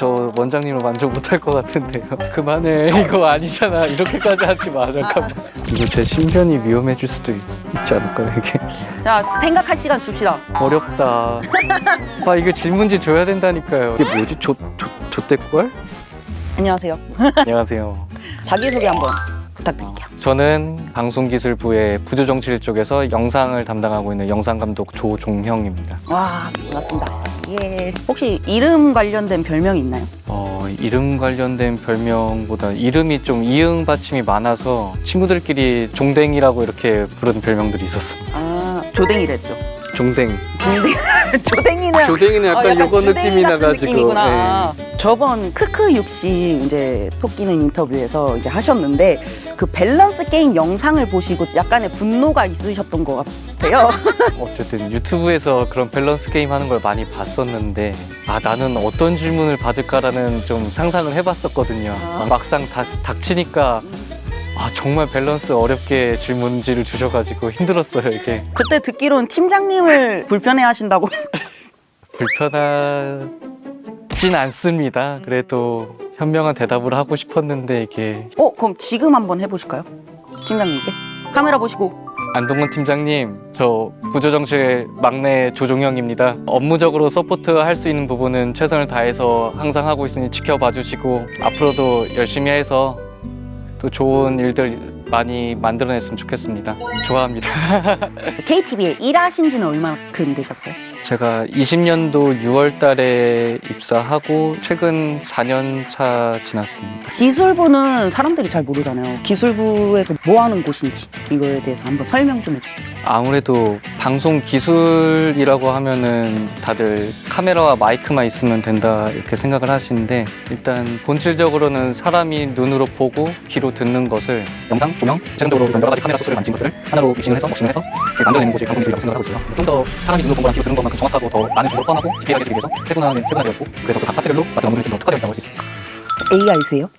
저 원장님을 만족 못할 것 같은데요. 그만해. 이거 아니잖아. 이렇게까지 하지 마. 잠깐만. 이거 제 신변이 위험해질 수도 있, 있지 않을까요, 이게? 자, 생각할 시간 줍시다. 어렵다. 아, 이거 질문지 줘야 된다니까요. 이게 뭐지? 조, 조, 조대꾸알? 안녕하세요. 안녕하세요. 자기소개 한번 부탁드릴게요. 저는 방송기술부의 부조정실 쪽에서 영상을 담당하고 있는 영상감독 조종형입니다. 와, 반갑습니다. 예. 혹시 이름 관련된 별명이 있나요? 어, 이름 관련된 별명보다 이름이 좀 이응 받침이 많아서 친구들끼리 종댕이라고 이렇게 부르는 별명들이 있었어요. 아, 조댕이랬죠. 종댕. 조댕, 조댕이는 조댕이는 어, 약간 요거 주댕이 느낌이 나가지고. 느낌이구나. 저번 크크 육씨 이제 토끼는 인터뷰에서 이제 하셨는데 그 밸런스 게임 영상을 보시고 약간의 분노가 있으셨던 것 같아요. 예. 어쨌든 유튜브에서 그런 밸런스 게임 하는 걸 많이 봤었는데 아 나는 어떤 질문을 받을까라는 좀 상상을 해봤었거든요. 아. 막상 닥, 닥치니까 아 정말 밸런스 어렵게 질문지를 주셔가지고 힘들었어요 이게. 그때 듣기로는 팀장님을 불편해 하신다고. 불편 하진 않습니다. 그래도 현명한 대답을 하고 싶었는데 이게 어, 그럼 지금 한번 해보실까요? 팀장님께. 카메라 보시고. 안동근 팀장님, 저 부조정실 막내 조종형입니다. 업무적으로 서포트 할 수 있는 부분은 최선을 다해서 항상 하고 있으니 지켜봐 주시고 앞으로도 열심히 해서 또 좋은 일들 많이 만들어냈으면 좋겠습니다. 좋아합니다. KTV에 일하신 지는 얼마큼 되셨어요? 제가 20년도 6월 달에 입사하고 최근 4년 차 지났습니다. 기술부는 사람들이 잘 모르잖아요. 기술부에서 뭐 하는 곳인지 이거에 대해서 한번 설명 좀 해주세요. 아무래도 방송 기술이라고 하면은 다들 카메라와 마이크만 있으면 된다 이렇게 생각을 하시는데 일단 본질적으로는 사람이 눈으로 보고 귀로 듣는 것을 영상, 조명, 그런 여러 가지 카메라 소스를 만진 것들을 하나로 믹싱을 해서 머신을 해서 이렇게 만들어내는 것이 방송 기술이라고 생각을 하고 있어요. 좀 더 사람이 눈으로 본 거랑 귀로 듣는 것만 큼 정확하고 더 많은 정보를 포함하고 디테일하게 드리기 위해서 세분화는 세분화되었고 그래서 그 각 파트별로 맡은 업무를 좀더 특화되었다고 할 수 있습니다. AI세요?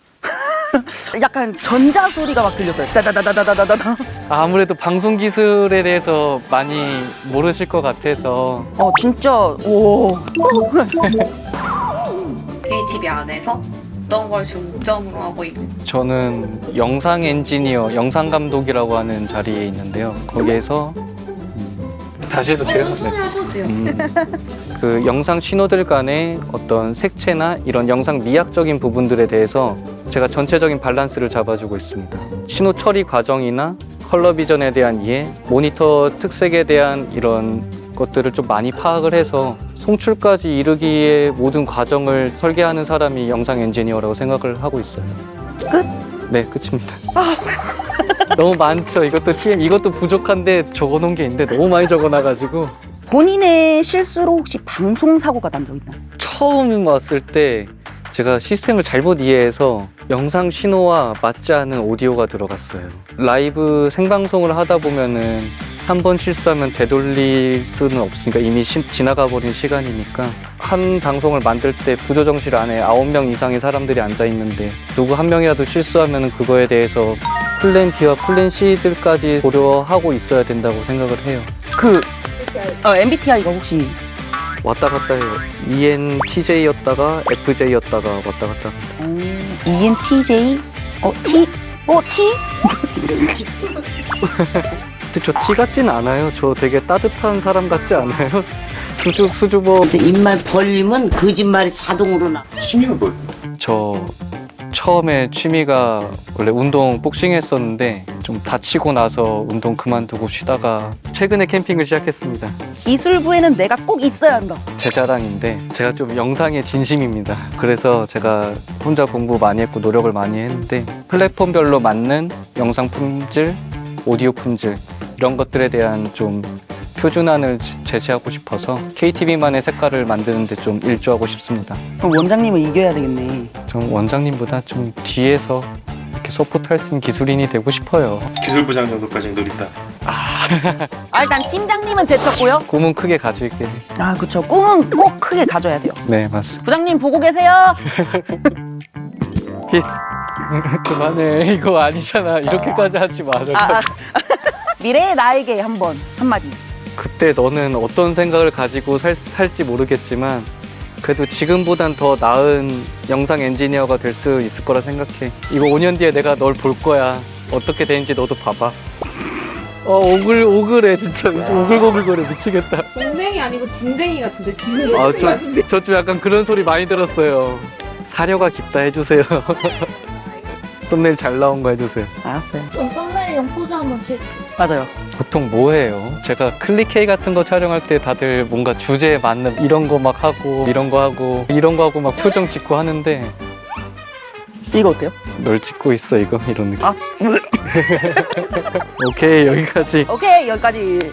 약간 전자 소리가 막 들렸어요. 따다다다다다다다. 아무래도 방송 기술에 대해서 많이 모르실 것 같아서 어 진짜 오. KTV 안에서 어떤 걸 중점으로 하고 있는 저는 영상 엔지니어, 영상 감독이라고 하는 자리에 있는데요. 거기에서 음, 다시 해도 돼요? 천천히 하셔도 돼요. 음, 그 영상 신호들 간의 어떤 색채나 이런 영상 미학적인 부분들에 대해서 제가 전체적인 밸런스를 잡아주고 있습니다. 신호 처리 과정이나 컬러 비전에 대한 이해, 모니터 특색에 대한 이런 것들을 좀 많이 파악을 해서 송출까지 이르기의 모든 과정을 설계하는 사람이 영상 엔지니어라고 생각을 하고 있어요. 끝? 네, 끝입니다. 너무 많죠. 이것도 PM, 이것도 부족한데 적어놓은 게 있는데 너무 많이 적어놔가지고 본인의 실수로 혹시 방송 사고가 난 적 있나요? 처음 왔을 때 제가 시스템을 잘못 이해해서 영상 신호와 맞지 않은 오디오가 들어갔어요. 라이브 생방송을 하다 보면은 한 번 실수하면 되돌릴 수는 없으니까 이미 시- 지나가 버린 시간이니까 한 방송을 만들 때 부조정실 안에 아홉 명 이상의 사람들이 앉아 있는데 누구 한 명이라도 실수하면 그거에 대해서 플랜 B와 플랜 C들까지 고려하고 있어야 된다고 생각을 해요. 그 어, MBTI가 혹시 왔다 갔다 해요. ENTJ였다가 FJ였다가 왔다 갔다 합니다. 어, ENTJ 어 T 어 T 근데 저 T 같진 않아요. 저 되게 따뜻한 사람 같지 않아요? 수줍 수줍어. 근데 입만 벌리면 거짓말이 자동으로 나. 취미는 뭘? 저 처음에 취미가 원래 운동 복싱 했었는데 좀 다치고 나서 운동 그만두고 쉬다가 최근에 캠핑을 시작했습니다. 기술부에는 내가 꼭 있어야 한다. 제 자랑인데 제가 좀 영상에 진심입니다. 그래서 제가 혼자 공부 많이 했고 노력을 많이 했는데 플랫폼별로 맞는 영상 품질, 오디오 품질 이런 것들에 대한 좀 표준안을 제- 제시하고 싶어서 KTV만의 색깔을 만드는데 좀 일조하고 싶습니다. 그럼 원장님을 이겨야 되겠네. 좀 원장님보다 좀 뒤에서 이렇게 서포트할 수 있는 기술인이 되고 싶어요. 기술부장 정도까지 노린다. 아 일단 팀장님은 제쳤고요. 꿈은 크게 가질게. 아 그쵸. 꿈은 꼭 크게 가져야 돼요. 네, 맞습니다. 부장님 보고 계세요. 피스. 그만해. 이거 아니잖아. 이렇게까지 하지 마. 아, 아. 미래의 나에게 한번 한마디. 그때 너는 어떤 생각을 가지고 살, 살지 모르겠지만 그래도 지금보단 더 나은 영상 엔지니어가 될 수 있을 거라 생각해. 이거 5년 뒤에 내가 널 볼 거야. 어떻게 되는지 너도 봐봐. 어 오글 오글해 진짜 오글오글거려 미치겠다. 동댕이 아니고 진댕이 같은데 진댕이 아, 같은데 저, 저좀 약간 그런 소리 많이 들었어요. 사려가 깊다 해주세요. 썸네일 잘 나온 거 해주세요. 알았어요. 좀 썸네일 용 포즈 한번 칠게요 맞아요. 보통 뭐 해요? 제가 클릭케이 같은 거 촬영할 때 다들 뭔가 주제에 맞는 이런 거 막 하고 이런 거 하고 이런 거 하고 막 표정 짓고 하는데 이거 어때요? 널 찍고 있어 이거 이런 느낌. 아, 오케이 여기까지. 오케이 여기까지.